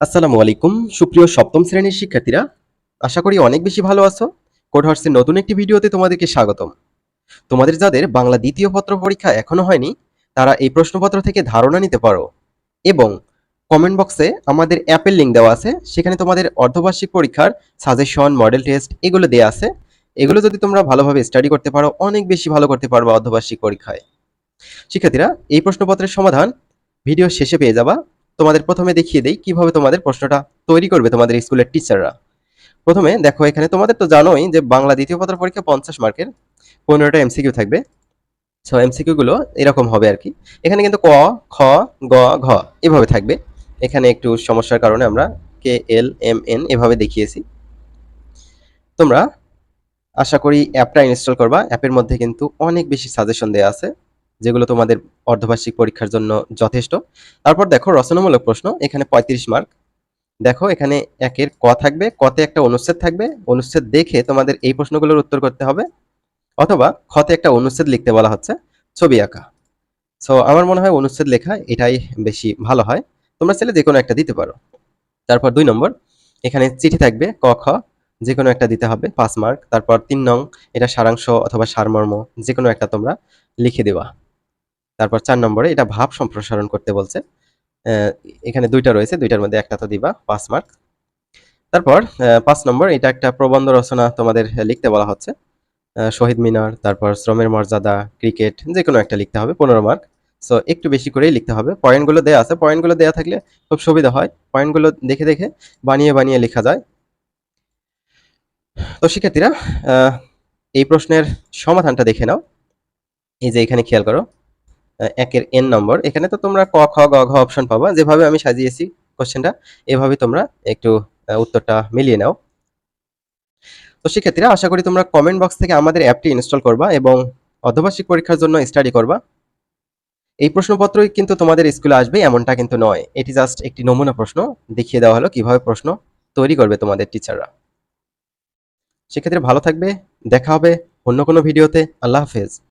আসসালামু আলাইকুম। সুপ্রিয় সপ্তম শ্রেণির শিক্ষার্থীরা, আশা করি অনেক বেশি ভালো আছো। কোড হর্সের নতুন একটি ভিডিওতে তোমাদেরকে স্বাগতম। তোমাদের যাদের বাংলা দ্বিতীয় পত্র পরীক্ষা এখনও হয়নি, তারা এই প্রশ্নপত্র থেকে ধারণা নিতে পারো এবং কমেন্ট বক্সে আমাদের অ্যাপের লিঙ্ক দেওয়া আছে। সেখানে তোমাদের অর্ধবার্ষিক পরীক্ষার সাজেশন মডেল টেস্ট এগুলো দেওয়া আছে। এগুলো যদি তোমরা ভালোভাবে স্টাডি করতে পারো, অনেক বেশি ভালো করতে পারবে অর্ধবার্ষিক পরীক্ষায়। শিক্ষার্থীরা, এই প্রশ্নপত্রের সমাধান ভিডিও শেষে পেয়ে যাবা। তোমাদের প্রথমে দেখিয়ে দেই কীভাবে তোমাদের প্রশ্নটা তৈরি করবে তোমাদের স্কুলের টিচাররা। প্রথমে দেখো এখানে তোমাদের তো জানোই যে বাংলা দ্বিতীয় পত্র পরীক্ষা পঞ্চাশ মার্কের, পনেরোটা এমসিকিউ থাকবে। সো এমসিকিউ গুলো এরকম হবে আর কি। এখানে কিন্তু ক, খ, গ, ঘ এভাবে থাকবে। এখানে একটু সমস্যার কারণে আমরা কে এল এম এন এভাবে দেখিয়েছি। তোমরা আশা করি অ্যাপটা ইনস্টল করবা। অ্যাপের মধ্যে কিন্তু অনেক বেশি সাজেশন দেওয়া আছে। যেগুলো তোমাদের অর্ধবার্ষিক পরীক্ষার জন্য যথেষ্ট। তারপর দেখো রচনামূলক প্রশ্ন, এখানে পঁয়ত্রিশ মার্ক। দেখো এখানে একের ক থাকবে, কতে একটা অনুচ্ছেদ থাকবে। অনুচ্ছেদ দেখে তোমাদের এই প্রশ্নগুলোর উত্তর করতে হবে। অথবা খতে একটা অনুচ্ছেদ লিখতে বলা হচ্ছে, ছবি আঁকা। সো আমার মনে হয় অনুচ্ছেদ লেখা এটাই বেশি ভালো হয়। তোমরা চাইলে যে কোনো একটা দিতে পারো। তারপর দুই নম্বর, এখানে চিঠি থাকবে, ক, খ যে কোনো একটা দিতে হবে, পাঁচ মার্ক। তারপর তিন নং, এটা সারাংশ অথবা সারমর্ম যে কোনো একটা তোমরা লিখে দেওয়া। তারপর চার নম্বরে এটা ভাব সম্প্রসারণ করতে বলছে। এখানে দুইটা রয়েছে, দুইটার মধ্যে একটা তো দিবা, পাঁচ মার্ক তারপর পাঁচ নম্বর, এটা একটা প্রবন্ধ রচনা তোমাদের লিখতে বলা হচ্ছে। শহীদ মিনার, তারপর শ্রমের মর্যাদা, ক্রিকেট যে কোনো একটা লিখতে হবে, পনেরো মার্ক সো একটু বেশি করেই লিখতে হবে। পয়েন্টগুলো দেওয়া আছে, পয়েন্টগুলো দেওয়া থাকলে খুব সুবিধা হয়। পয়েন্টগুলো দেখে দেখে বানিয়ে বানিয়ে লেখা যায়। তো শিক্ষার্থীরা এই প্রশ্নের সমাধানটা দেখে নাও। এই যে এখানে খেয়াল করো। একের এন নম্বর এখানে তো তোমরা ক, খ, গ, ঘ অপশন পাবা। যেভাবে আমি সাজিয়েছি কোশ্চেনটা এভাবে তোমরা একটু উত্তরটা মিলিয়ে নাও। তো শিক্ষার্থীরা আশা করি তোমরা কমেন্ট বক্স থেকে আমাদের অ্যাপটি ইনস্টল করবা এবং অর্ধবার্ষিক পরীক্ষার জন্য স্টাডি করবা। এই প্রশ্নপত্রই কিন্তু তোমাদের স্কুলে আসবে, এমনটা কিন্তু নয়। এটি জাস্ট একটি নমুনা প্রশ্ন। দেখিয়ে দেওয়া হলো কীভাবে প্রশ্ন তৈরি করবে তোমাদের টিচাররা সেক্ষেত্রে ভালো থাকবে, দেখা হবে অন্য কোনো ভিডিওতে আল্লাহ হাফেজ।